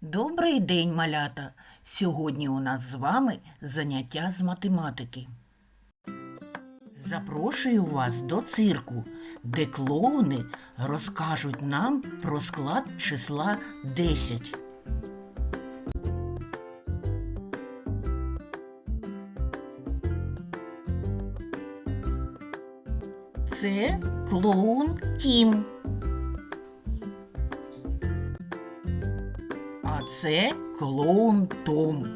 Добрий день, малята! Сьогодні у нас з вами заняття з математики. Запрошую вас до цирку, де клоуни розкажуть нам про склад числа 10. Це клоун Тім. Це клоун Том.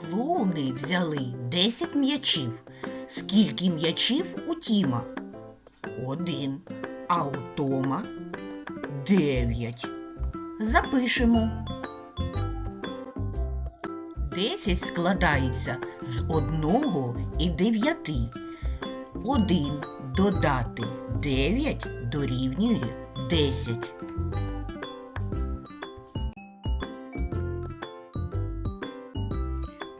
Клоуни взяли 10 м'ячів. Скільки м'ячів у Тіма? Один. А у Тома дев'ять. Запишемо. Десять складається з одного і дев'яти. Один додати дев'ять дорівнює десять.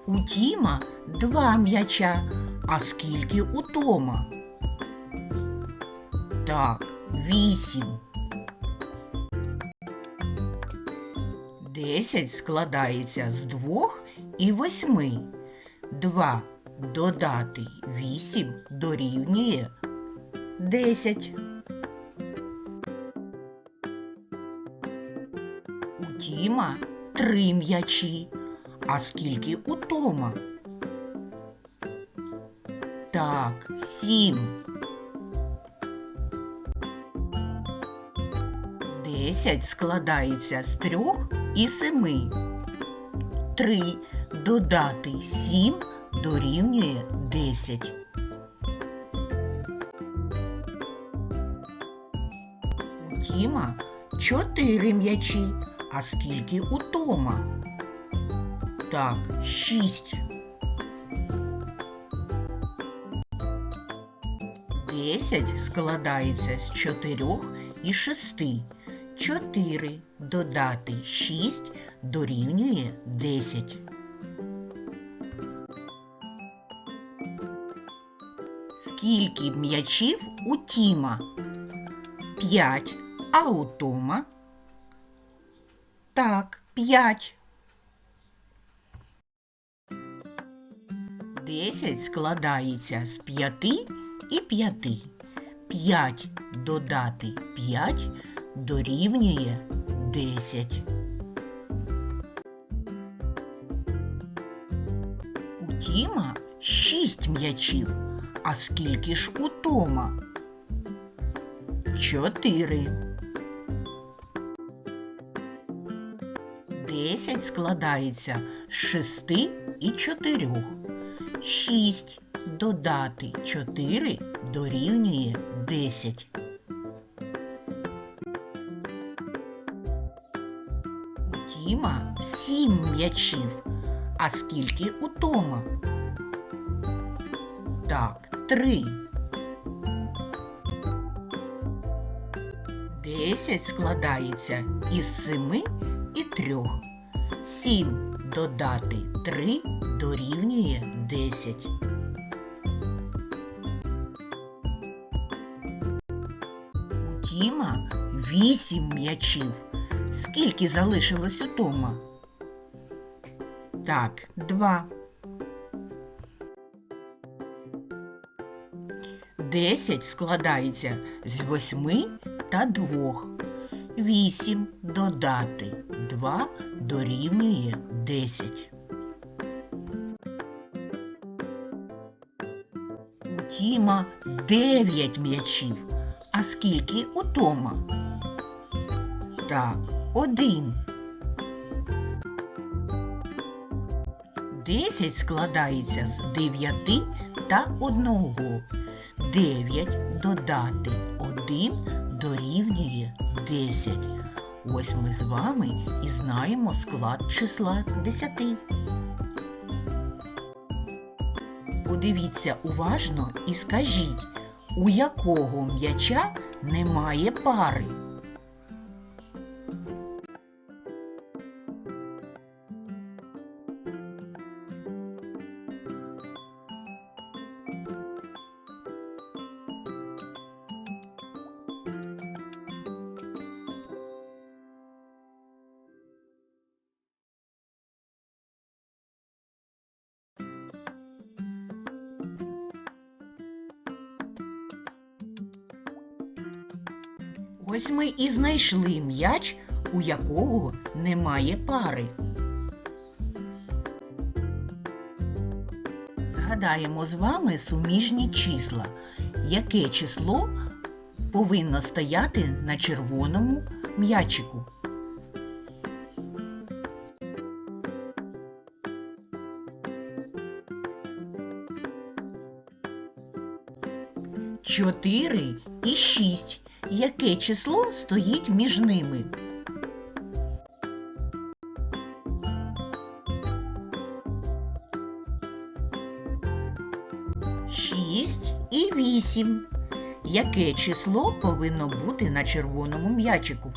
У Тіма два м'яча. А скільки у Тома? Так, вісім. Десять складається з двох і восьми. Два додати вісім дорівнює десять. Три м'ячі. А скільки у Тома? Так, сім. Десять складається з трьох і семи. Три додати сім дорівнює десять. У Тіма чотири м'ячі. А скільки у Тома? Так, шість. Десять складається з чотирьох і шести. Чотири додати шість дорівнює десять. Скільки м'ячів у Тіма? П'ять. А у Тома? Так, п'ять. Десять складається з п'яти і п'яти. П'ять додати п'ять дорівнює десять. У Тіма шість м'ячів. А скільки ж у Тома? Чотири. Десять складається з шести і чотирьох. Шість додати чотири дорівнює десять. У Тіма сім м'ячів. А скільки у Тома? Так, три. Десять складається із семи і трьох. Сім додати три дорівнює десять. У Тіма вісім м'ячів. Скільки залишилось у Тома? Так, два. Десять складається з восьми та двох. Вісім додати два дорівнює десять. У Тіма дев'ять м'ячів. А скільки у Тома? Так, один. Десять складається з дев'яти та одного. Дев'ять додати один дорівнює десять. Ось ми з вами і знаємо склад числа десяти. Подивіться уважно і скажіть, у якого м'яча немає пари? Ось ми і знайшли м'яч, у якого немає пари. Згадаємо з вами суміжні числа. Яке число повинно стояти на червоному м'ячику? Чотири і шість. Яке число стоїть між ними? Шість і вісім. Яке число повинно бути на червоному м'ячику?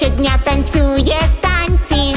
Щодня танцює танці,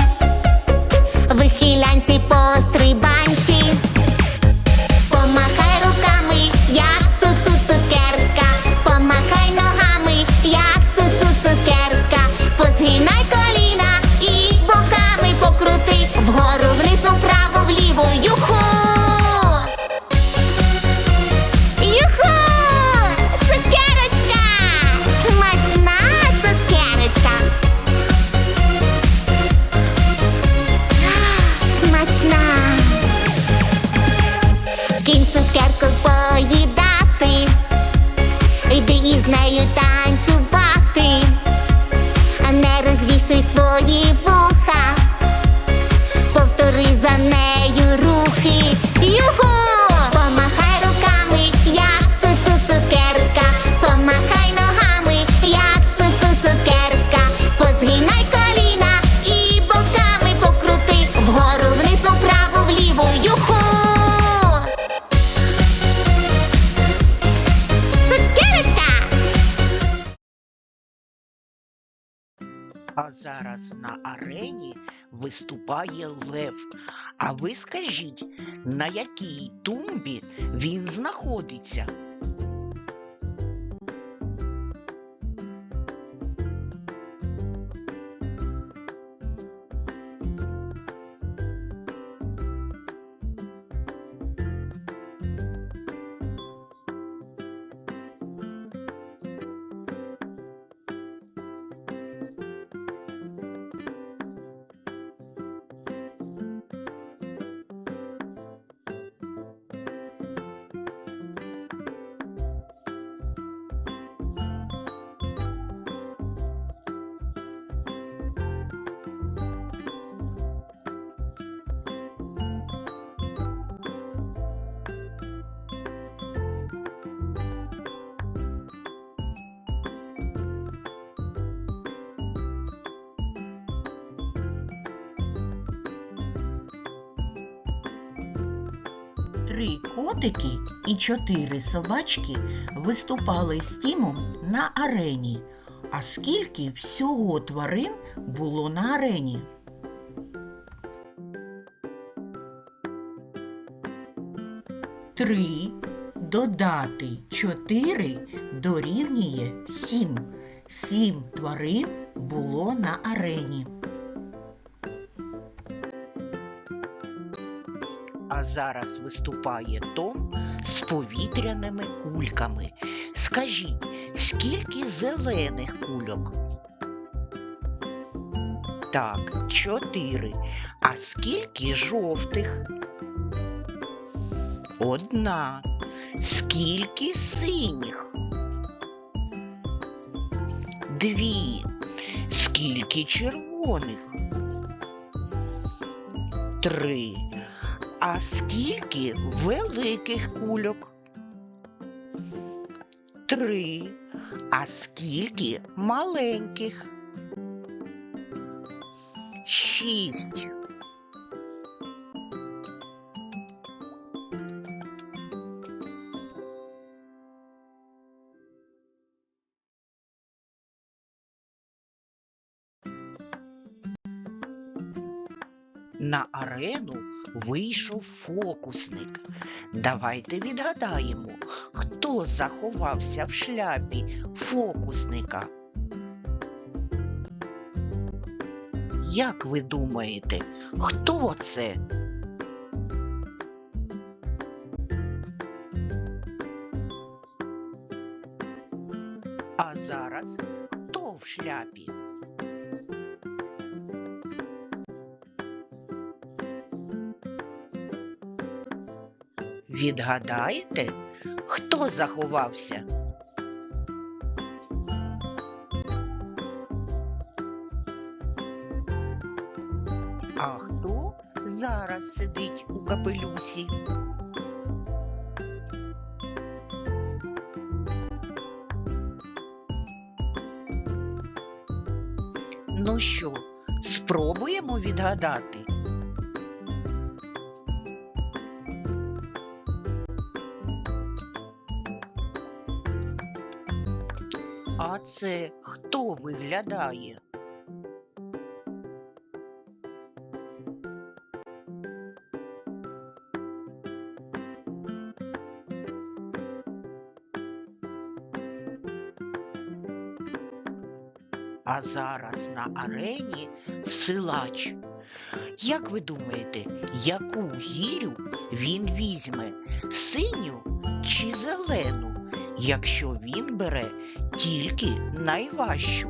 А зараз на арені виступає лев. А ви скажіть, на якій тумбі він знаходиться? Три котики і чотири собачки виступали з Тімом на арені. А скільки всього тварин було на арені? Три додати чотири дорівнює сім. Сім тварин було на арені. Зараз виступає Том з повітряними кульками. Скажіть, скільки зелених кульок? Так, чотири. А скільки жовтих? Одна. Скільки синіх? Дві. Скільки червоних? Три. А скільки великих кульок? Три. А скільки маленьких? Шість. На арену вийшов фокусник. Давайте відгадаємо, хто заховався в шляпі фокусника. Як ви думаєте, хто це? А зараз хто в шляпі? Відгадаєте, хто заховався? А хто зараз сидить у капелюсі? Ну що, спробуємо відгадати? А це хто виглядає? А зараз на арені силач. Як ви думаєте, яку гірю він візьме? Синю чи зелену, якщо він бере тільки найважчу?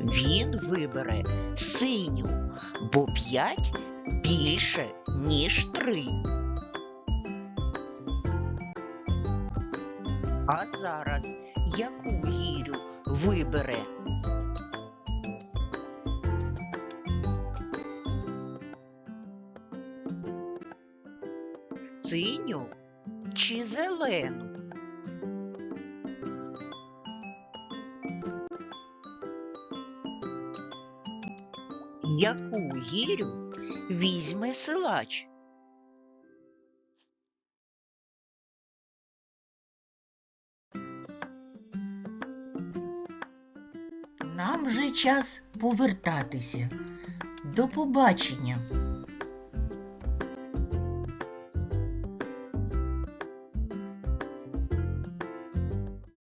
Він вибере синю, бо п'ять більше, ніж три. А зараз яку гірю вибере? Зелену? Яку гірю візьме силач? Нам вже час повертатися. До побачення.